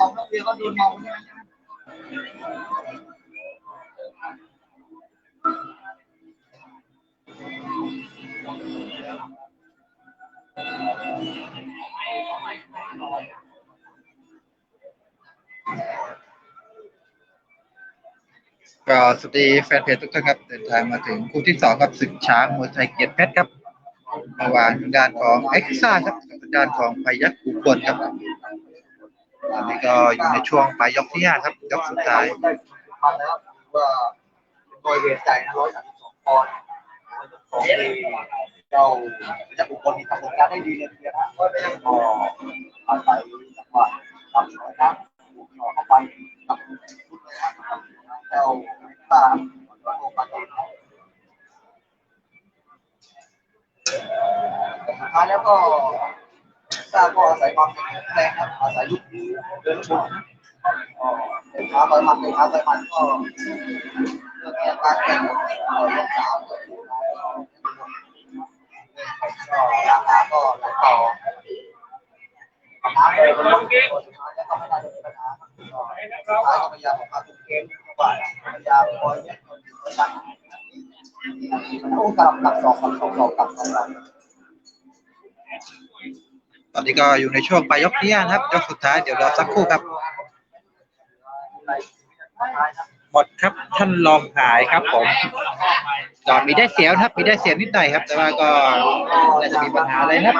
ของนักเรียนก็โดนเมาใช่ไหมก็สวัสดีแฟนเพจทุกท่านครับ เดินทางมาถึงคู่ที่สองครับศึกช้างมวยไทยเกียรติเพชรครับระหว่างทางด้านของเอ็กซ่าครับกับทางด้านของพยัคฆ์อุบลครับ ตอนนี้ก็อยู่ในช่วงปลายยกที่ห้าครับยกสุดท้ายว่าโดยเวทใจนะร้อยสามสิบสองปอนด์ของเจ้าจะบุคคลที่ทำผลงานได้ดีเลยทีเดียวนะก็อาศัยจังหวะทำสวยนะบุกหน่อเข้าไปกับชุดเลยนะครับเจ้าตามก็โตมาดีนะสุดท้ายแล้วก็ ซาก็อาศัยความแข็งแรงครับอาศัยลูกนี้เดินชนเด็กขาต่อยหมัดเด็กขาต่อยหมัดก็เรื่องนี้การแข่งต่อยยกสามก็ราคาก็หลต่อปัญหาเลยคนลงสุดท้ายก็ไม่น่ามีปัญหาดท้ายก็พยายามออกมาทุกเกมพยายามคอยเนี่ยคนตั้งโอ้กลับกลับสองกลับสองสองกลับสองกลับ ตอนนี้ก็อยู่ในช่วงปลายยกที่ห้านะครับ ยกสุดท้ายเดี๋ยวรอสักครู่ครับ หมดครับท่านรองหายครับผมก็มีได้เสียวนะครับ มีได้เสียนิดหน่อยครับ แต่ว่าก็น่าจะมีปัญหาอะไรนะครับ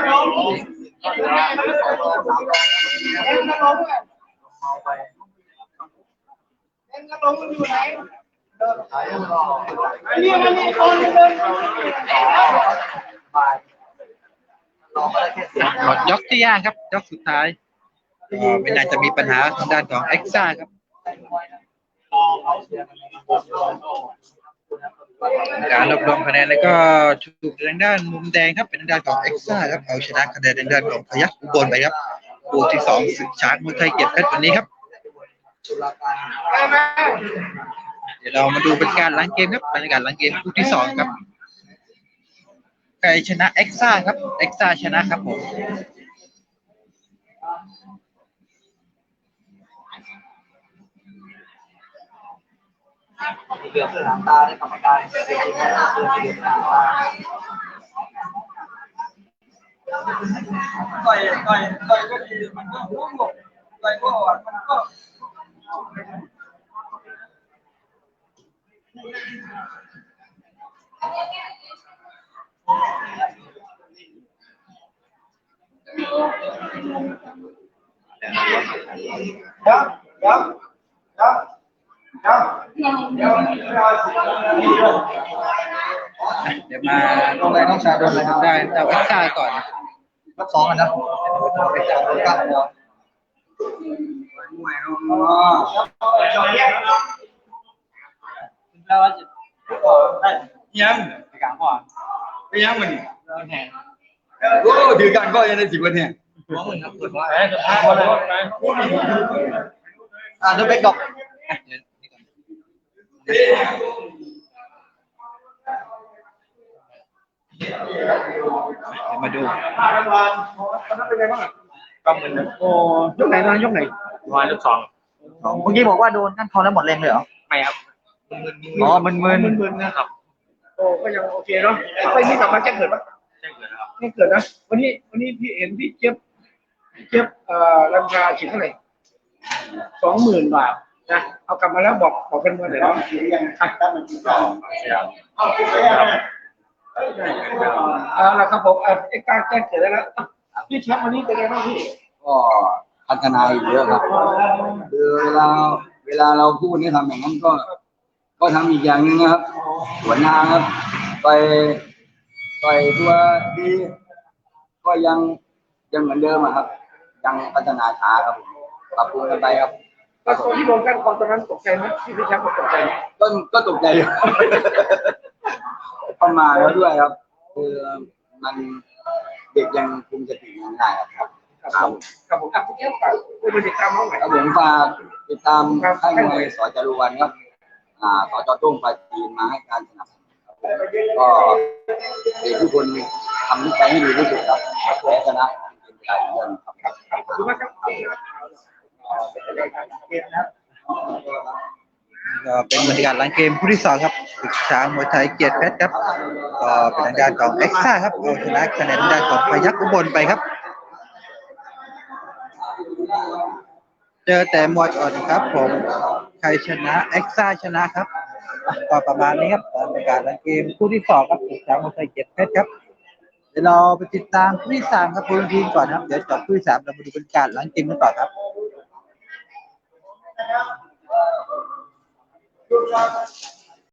นี่มันมีคนเดิน หมดยกที่ห้าครับ ยกสุดท้ายก็ไม่น่าจะมีปัญหาทางด้านของเอ็กซ่าครับการรวบรวมคะแนนแล้วก็ถูกทางด้านมุมแดงครับเป็นทางด้านของเอ็กซ่าครับเอาชนะคะแนนทางด้านของพยัคฆ์อุบลไปครับคู่ที่สองศึกช้างมวยไทยเกียรติเพชรวันนี้ครับเดี๋ยวเรามาดูบรรยากาศหลังเกมครับบรรยากาศหลังเกมคู่ที่สองครับ ใครชนะเอ็กซ่าครับเอ็กซ่าชนะครับผมเหลือเพื่อหางตาได้กรรมการเสียงแค่เพื่อเหลือหางตาต่อยต่อยต่อยก็ดีมันก็ร่วงหมดต่อยก็มันก็ Dạ, dạ, dạ, dạ. เดี๋ยวมาต้องไปน้องชาโดนทางด้านเจ้าเอ็กซ่าก่อนรอบสองอะนะไปจับกันหัวแล้วว่าจะก็ได้ยังไปกลางก่อนไปยังมันแหงโอ้ถือกันก็ยังได้สิบวันเนี่ย หัวมึงครับเปิดว่าไปสุดท้ายคนละไปอ่าเดี๋ยวไปกบเดี๋ยวมาดูก็มันนะโอ้ยกไหนนะยกไหนวันลูกสองเมื่อกี้บอกว่าโดนท่านทอนแล้วหมดแรงเลยเหรอไม่ครับอ๋อมึนมึนมึนๆนะครับโอ้ก็ยังโอเคเนาะไปนี่กลับมาแจ้งเกิดปะแจ้งเกิดแล้วครับแจ้งเกิดนะวันนี้วันนี้พี่เห็นพี่เจี๊ยบพี่ เจี๊ยบราคาฉีดเท่าไหร่สองหมื่นบาทนะเอากลับมาแล้วบอกบอกเป็นเมื่อไหร่เนาะอะเสียเอาละครับผมเอ่อไอ้การแจ้งเกิดแล้วนะพี่แชมป์วันนี้เป็นไงบ้างพี่ก็พัฒนาอีกเยอะครับคือเวลาเวลาเราพูดนี่ทำอย่างนั้นก็ ก็ทำอีกอย่างหนึงนะครับหัวหน้าครับไปไปตัวดีก็ยังยังเหมือนเดิมครับ ยังพัฒนาช้าครับผมปรับปรุงกันไปครับ แล้วตอนที่โดนกันคอนตอนนั้นตกใจไหมที่พี่แชมป์บอกตกใจไหมก็ก็ตกใจอยู่เข้ามาแล้วด้วยครับ คือมันเด็กยังคุมสติยังไม่ได้ครับ ครับผมครับผมอะพี่เจี๊ยบฝากไปติดตามน้องหน่อยครับผมฝากติดตามค่ายมวยสอจารุวันครับอ่าสอจอตุ้งปาจีนมาให้การสนับสนุนครับก็เด็กทุกคนทำทุกไปให้ดีที่สุดครับแพ้ชนะเป็นเวลาเดือนครับขอบ คุณมากครับเป็เรื่องการเกมนะครับก็เป็นบรรยากาศหลังเกมคู่ที่สองครับศึกช้างมวยไทยเกียรติเพชรครับก็เป็นทางด้านของเอ็กซ่าครับเอาชนะคะแนนทางด้านของพยัคฆ์อุบลไปครับ เจอแต่มวยอ่อนครับ ผมใครชนะเอ็กซ่าชนะครับอะก็ประมาณนี้ครับบรรยากาศหลังเกมคู่ที่สองครับศึกช้างมวยไทยเกียรติเพชรครับ เดี๋ยวเราไปติดตามคู่ที่สามครับคุณทีมก่อนนะครับ เดี๋ยวจบคู่ที่สามเรามาดูบรรยากาศหลังเกมกันต่อครับ Thank